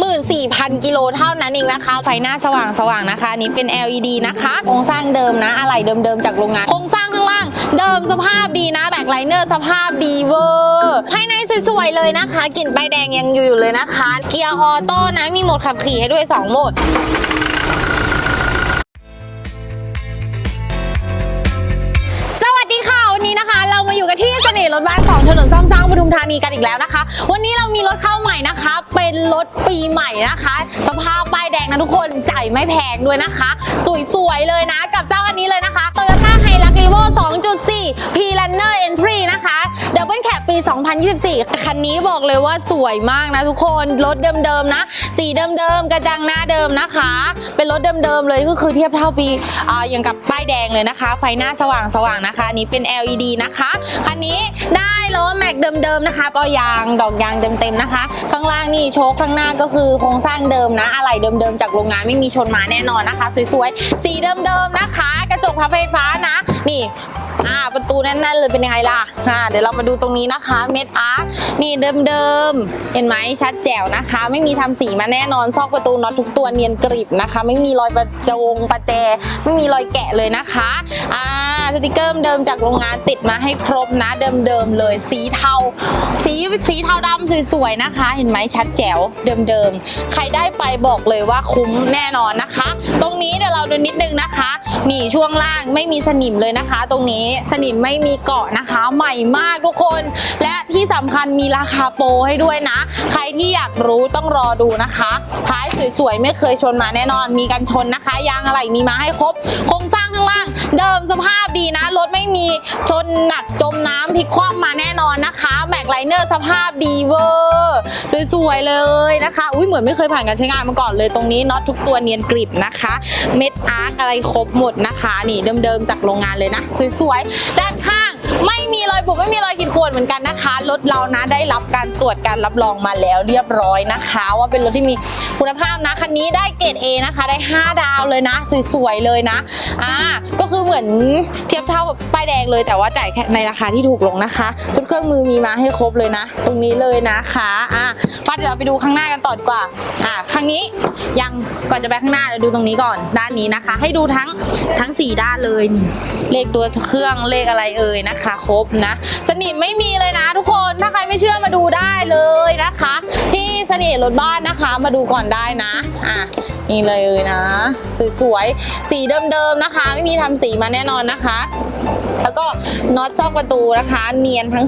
34,000 กิโลเท่านั้นเองนะคะ ไฟหน้าสว่างสว่างนะคะ นี้เป็น LED นะคะโครงสร้างเดิมนะ อะไหล่เดิมๆจากโรงงาน โครงสร้างข้างล่าง เดิมสภาพดีนะแบกไลเนอร์สภาพดีเวอร์ภายในสวยๆเลยนะคะกลิ่นใบแดงยังอยู่อยู่เลยนะคะ เกียร์ออโต้นะมีโหมดขับขี่ให้ด้วย 2 โหมดสวัสดีค่ะวันนี้นะคะ เรามาอยู่กันที่เสน่ห์รถบ้าน2 ถนนซ่อมสร้างปทุมธานีกันอีกแล้วนะคะ วันนี้เรามีรถเข้าใหม่นะคะ เป็นรถปีใหม่นะคะ สภาพป้ายแดงนะทุกคนจ่ายไม่แพงด้วยนะคะ สวยๆเลยนะ กับเจ้าอันนี้เลยนะคะ Toyota h i l u x r e v o 2.4 P Runner Entry 2024 คันนี้บอกเลยว่าสวยมากนะทุกคน รถเดิมๆนะ สีเดิมๆ กระจังหน้าเดิมนะคะ เป็นรถเดิมๆ เลยก็คือเทียบเท่าปีอ่าอย่างกับป้ายแดงเลยนะคะ ไฟหน้าสว่างๆ นะคะนี้เป็น LED นะคะ คันนี้ได้ล้อแม็กเดิมๆ นะคะ ก็ยางดอกยางเต็มๆ นะคะ ข้างล่างนี่โชคข้างหน้าก็คือโครงสร้างเดิมนะ อะไหล่เดิมๆ จากโรงงานไม่มีชนมาแน่นอนนะคะ สวยๆ สีเดิมๆ นะคะ กระจกพับไฟฟ้านะ นี่ อ่าประตูแน่นๆเลยเป็นยังไงล่ะอ่าเดี๋ยวเรามาดูตรงนี้นะคะ เม็ดอาร์นี่เดิมๆ เห็นไหมชัดแจ๋วนะคะ ไม่มีทำสีมาแน่นอนซอกประตูน็อตทุกตัวเนียนกริบนะคะ ไม่มีรอยประจงประแจ ไม่มีรอยแกะเลยนะคะอ่าสติกเกอร์เดิมจากโรงงานติดมาให้ครบนะเดิมๆเลยสีเทา สีสีเทาดำสวยๆนะคะ เห็นไหมชัดแจ๋วเดิมๆ ใครได้ไปบอกเลยว่าคุ้มแน่นอนนะคะ ตรงนี้เดี๋ยวเราดูนิดนึงนะคะ นี่ช่วงล่างไม่มีสนิมเลยนะคะ ตรงนี้สนิมไม่มีเกาะนะคะ ใหม่มากทุกคน และที่สำคัญมีราคาโปรให้ด้วยนะ ใครที่อยากรู้ต้องรอดูนะคะ ท้ายสวยๆ ไม่เคยชนมาแน่นอน มีกันชนนะคะ ยางอะไรมีมาให้ครบ โครงสร้างข้างล่าง เดิมสภาพดีนะ รถไม่มีชนหนักจมน้ำพลิกคว่ำมาแน่นอนนะคะ แม็กไลเนอร์สภาพดีเวอร์ สวยๆเลยนะคะอุ้ยเหมือนไม่เคยผ่านการใช้งานมาก่อนเลยตรงนี้น็อตทุกตัวเนียนกริบนะคะ เม็ดอาร์คอะไรครบหมดนะคะ นี่เดิมๆจากโรงงานเลยนะ สวยๆด้านข้าง ไม่มีรอยบุบไม่มีรอยขีดข่วนเหมือนกันนะคะรถเรานะได้รับการตรวจการรับรองมาแล้วเรียบร้อยนะคะ ว่าเป็นรถที่มีคุณภาพนะคันนี้ได้เกรด A นะคะได้ 5 ดาวเลยนะสวยๆเลยนะอ่าก็คือเหมือนเทียบเท่ากับป้ายแดงเลยแต่ว่าจ่ายในราคาที่ถูกลงนะคะชุดเครื่องมือมีมาให้ครบเลยนะ ตรงนี้เลยนะคะอะป้าเดี๋ยวเราไปดูข้างหน้ากันต่อดีกว่าอ่าข้างนี้ยังก่อนจะไปข้างหน้าเราดูตรงนี้ก่อนด้านนี้นะคะ ให้ดูทั้งทั้งสี่ด้านเลย เลขตัวเครื่องเลขอะไรเอ่ยนะคะครบนะ สนิมไม่มีเลยนะทุกคนถ้าใครไม่เชื่อมาดูได้เลยนะคะ ที่เสน่ห์รถบ้านนะคะมาดูก่อนได้นะอะนี่เลยนะ สวยๆสีเดิมๆนะคะ ไม่มีทำสีมาแน่นอนนะคะแล้วก็น็อตซอกประตูนะคะ เนียนทั้ง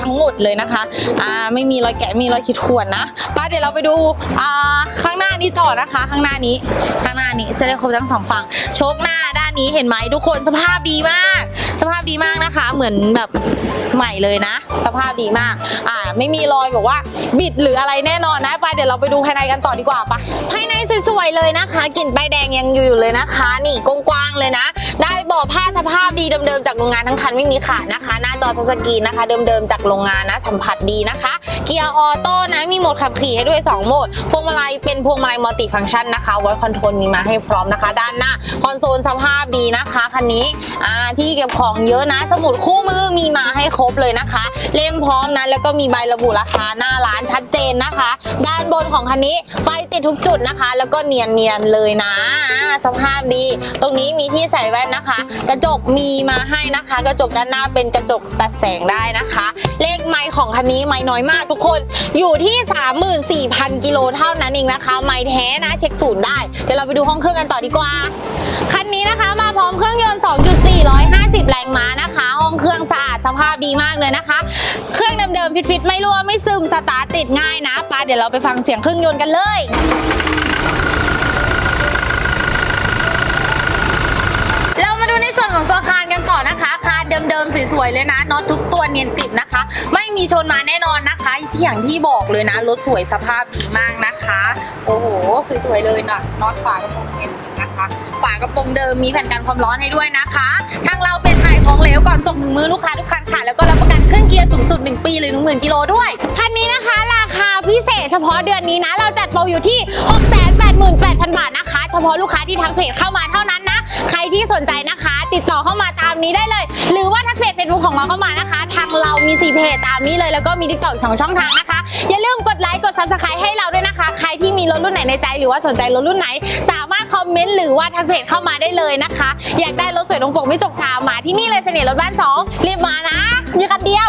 ทั้งหมดเลยนะคะอ่าไม่มีรอยแกะม่มีรอยขีดข่วนนะป้าเดี๋ยวเราไปดูอ่าข้างหน้านี้ต่อนะคะ ข้างหน้านี้ข้างหน้านี้จะได้ครบทั้งสองฝั่งโชคหน้าด้านนี้เห็นไหมทุกคนสภาพดีมาก สภาพดีมากนะคะ เหมือนแบบใหม่เลยนะ สภาพดีมาก อ่า ไม่มีรอยแบบว่า บิดหรืออะไรแน่นอนนะ ไปเดี๋ยวเราไปดูภายในกันต่อดีกว่าปะภายในสวยๆเลยนะคะกลิ่นใบแดงยังอยู่อยู่เลยนะคะ นี่กว้างๆเลยนะ ได้เบอผ้าสภาพดีเดิมๆจากโรงงานทั้งคันไม่มีขาดนะคะ หน้าจอทัชสกรีนนะคะ เดิมๆจากโรงงานนะสัมผัสดีนะคะ เกียร์ออโต้นะมีโหมดขับขี่ให้ด้วย 2 โหมด พวงมาลัยเป็นพวงมาลัยมัลติฟังก์ชันนะคะไว้คอนโทรลมีมาให้พร้อมนะคะ ด้านหน้าคอนโซลสภาพดีนะคะคันนี้อ่าที่เก็บของของเยอะนะ สมุดคู่มือมีมาให้ครบเลยนะคะ เล่มพร้อมนะแล้วก็มีใบระบุราคาหน้าร้านชัดเจนนะคะ ด้านบนของคันนี้ไฟติดทุกจุดนะคะ แล้วก็เนียนๆเลยนะ สภาพดี ตรงนี้มีที่ใส่แว่นนะคะ กระจกมีมาให้นะคะ กระจกด้านหน้าเป็นกระจกตัดแสงได้นะคะ เลขไมค์ของคันนี้ไมค์น้อยมากทุกคนอยู่ที่ 34,000กิโลเท่านั้นเองนะคะ ไมค์แท้นะเช็คศูนย์ได้เดี๋ยวเราไปดูห้องเครื่องกันต่อดีกว่าคันนี้นะคะ พร้อมเครื่องยนต์ 2.4 150 แรงม้านะคะ ห้องเครื่องสะอาดสภาพดีมากเลยนะคะ เครื่องเดิมๆฟิตๆไม่รั่วไม่ซึมสตาร์ทติดง่ายนะไปเดี๋ยวเราไปฟังเสียงเครื่องยนต์กันเลยเรามาดูในส่วนของตัวคานกันต่อนะคะคานเดิมๆสวยๆเลยนะน็อตทุกตัวเนียนกริบนะคะ ไม่มีชนมาแน่นอนนะคะที่อย่างที่บอกเลยนะรถสวยสภาพดีมากนะคะ โอ้โหสวยๆเลยนะน็อตฝากระโปรงเนียน นะคะ ฝากระโปรงเดิมมีแผ่นกันความร้อนให้ด้วยนะคะ ทางเราเป็นถ่ายของเหลวก่อนส่งถึงมือลูกค้าทุกคันค่ะ แล้วก็รับประกันเครื่องเกียร์สูงสุด 1 ปีหรือ 10,000กิโลด้วย คันนี้นะคะราคาพิเศษเฉพาะเดือนนี้นะ เราจัดโปรอยู่ที่ 688,000 บาทนะคะ เฉพาะลูกค้าที่ทักเพจเข้ามาเท่านั้นนะ ใครที่สนใจนะคะ ติดต่อเข้ามาตามนี้ได้เลย หรือว่าทักเพจเฟซบุ๊กของเราเข้ามานะคะ ทางเรามี4เพจตามนี้เลย แล้วก็มีทิกตอกสองช่องทางนะคะ อย่าลืมกดไลค์กดซับสไครต์ให้เราด้วย คะ ใครที่มีรถรุ่นไหนในใจ หรือว่าสนใจรถรุ่นไหน สามารถคอมเมนต์หรือว่าทักเพจเข้ามาได้เลยนะคะ อยากได้รถสวยตรงปกไม่จบข่าวมาที่นี่เลยเสน่ห์รถบ้านสองรีบมานะ มีคันเดียว